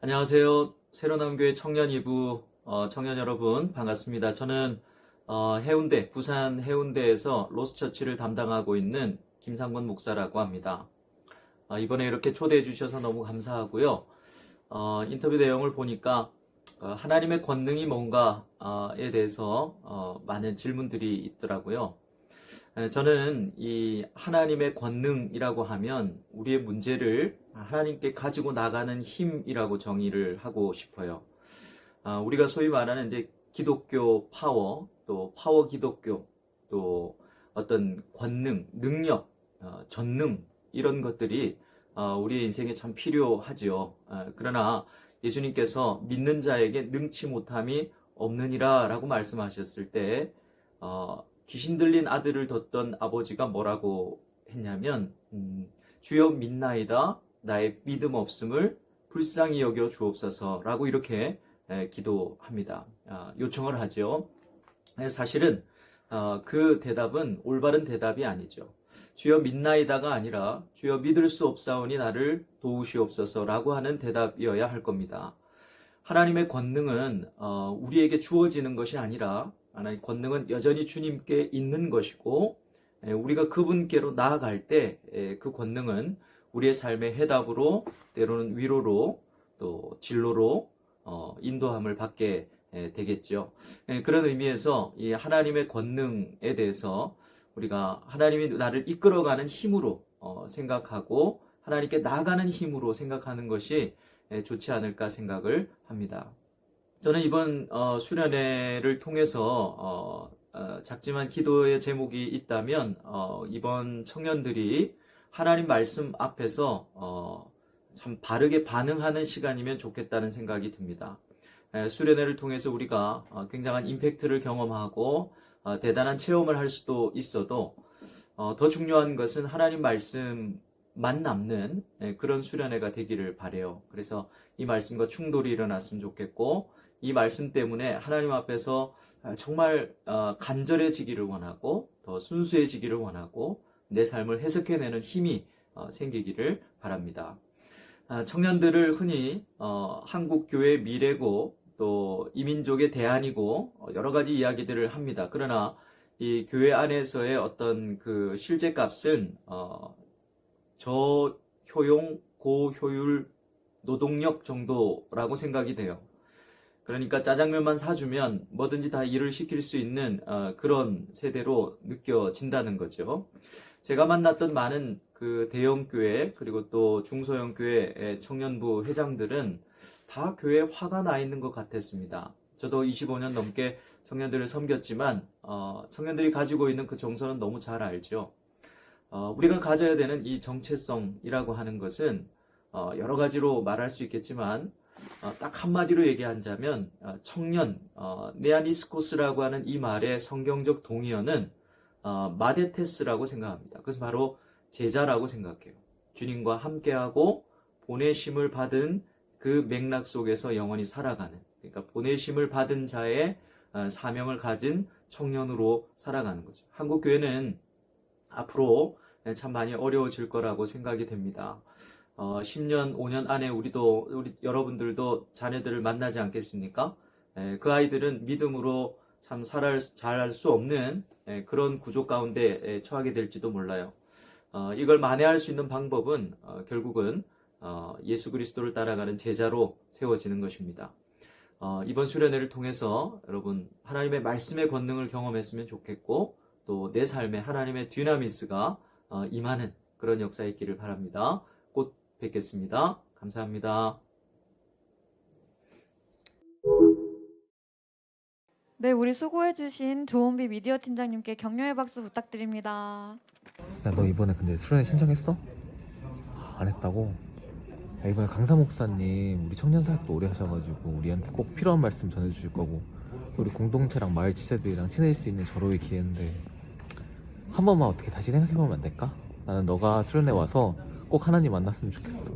안녕하세요. 새로남교회 청년 2부 어, 청년 여러분 반갑습니다. 저는 어, 해운대 부산 해운대에서 로스처치를 담당하고 있는 김상권 목사라고 합니다. 어, 이번에 이렇게 초대해 주셔서 너무 감사하고요. 어, 인터뷰 내용을 보니까 어, 하나님의 권능이 뭔가에 대해서 어, 많은 질문들이 있더라고요. 에, 저는 이 하나님의 권능이라고 하면 우리의 문제를 하나님께 가지고 나가는 힘이라고 정의를 하고 싶어요. 아, 우리가 소위 말하는 이제 기독교 파워, 또 파워 기독교, 또 어떤 권능, 능력, 어, 전능 이런 것들이 어, 우리의 인생에 참 필요하지요. 아, 그러나 예수님께서 믿는 자에게 능치 못함이 없느니라라고 말씀하셨을 때 어, 귀신 들린 아들을 뒀던 아버지가 뭐라고 했냐면 음, 주여 믿나이다 나의 믿음 없음을 불쌍히 여겨 주옵소서라고 이렇게 에, 기도합니다. 아, 요청을 하죠. 에, 사실은 어, 그 대답은 올바른 대답이 아니죠. 주여 믿나이다가 아니라 주여 믿을 수 없사오니 나를 도우시옵소서라고 하는 대답이어야 할 겁니다. 하나님의 권능은 어, 우리에게 주어지는 것이 아니라 하나님의 권능은 여전히 주님께 있는 것이고 에, 우리가 그분께로 나아갈 때 그 권능은 우리의 삶의 해답으로 때로는 위로로 또 진로로 어, 인도함을 받게 에, 되겠죠. 에, 그런 의미에서 이 하나님의 권능에 대해서 우리가 하나님이 나를 이끌어가는 힘으로 어, 생각하고 하나님께 나가는 힘으로 생각하는 것이 에, 좋지 않을까 생각을 합니다. 저는 이번 어, 수련회를 통해서 어, 어, 작지만 기도의 제목이 있다면 어, 이번 청년들이 하나님 말씀 앞에서 어, 참 바르게 반응하는 시간이면 좋겠다는 생각이 듭니다. 에, 수련회를 통해서 우리가 어, 굉장한 임팩트를 경험하고 어, 대단한 체험을 할 수도 있어도 어, 더 중요한 것은 하나님 말씀 만 남는 에, 그런 수련회가 되기를 바래요. 그래서 이 말씀과 충돌이 일어났으면 좋겠고 이 말씀 때문에 하나님 앞에서 아, 정말 어, 간절해지기를 원하고 더 순수해지기를 원하고 내 삶을 해석해내는 힘이 어, 생기기를 바랍니다. 아, 청년들을 흔히 어, 한국 교회의 미래고 또 이민족의 대안이고 어, 여러 가지 이야기들을 합니다. 그러나 이 교회 안에서의 어떤 그 실제 값은 어, 저효용 고효율 노동력 정도라고 생각이 돼요. 그러니까 짜장면만 사주면 뭐든지 다 일을 시킬 수 있는 어, 그런 세대로 느껴진다는 거죠. 제가 만났던 많은 그 대형 교회 그리고 또 중소형 교회의 청년부 회장들은 다 교회에 화가 나 있는 것 같았습니다. 저도 25년 넘게 청년들을 섬겼지만 어, 청년들이 가지고 있는 그 정서는 너무 잘 알죠. 어, 우리가 가져야 되는 이 정체성이라고 하는 것은 어, 여러 가지로 말할 수 있겠지만 어, 딱 한마디로 얘기하자면 어, 청년 어, 네아니스코스라고 하는 이 말의 성경적 동의어는 어, 마데테스라고 생각합니다. 그것은 바로 제자라고 생각해요. 주님과 함께하고 보내심을 받은 그 맥락 속에서 영원히 살아가는 그러니까 보내심을 받은 자의 어, 사명을 가진 청년으로 살아가는 거죠. 한국 교회는 앞으로 참 많이 어려워질 거라고 생각이 됩니다. 어, 10년, 5년 안에 우리도, 우리 여러분들도 자녀들을 만나지 않겠습니까? 에, 그 아이들은 믿음으로 참잘할 수 없는 에, 그런 구조 가운데 에, 처하게 될지도 몰라요. 어, 이걸 만회할 수 있는 방법은 어, 결국은 어, 예수 그리스도를 따라가는 제자로 세워지는 것입니다. 어, 이번 수련회를 통해서 여러분 하나님의 말씀의 권능을 경험했으면 좋겠고 또 내 삶에 하나님의 듀나미스가 어, 임하는 그런 역사의 있기를 바랍니다. 곧 뵙겠습니다. 감사합니다. 네, 우리 수고해주신 조은비 미디어 팀장님께 격려의 박수 부탁드립니다. 야 너 이번에 근데 수련회 신청했어? 아, 안 했다고? 야, 이번에 강사 목사님 우리 청년 사역도 오래 하셔가지고 우리한테 꼭 필요한 말씀 전해주실 거고 또 우리 공동체랑 마을 지체들이랑 친해질 수 있는 절호의 기회인데 한 번만 어떻게 다시 생각해보면 안 될까? 나는 너가 수련회 와서 꼭 하나님 만났으면 좋겠어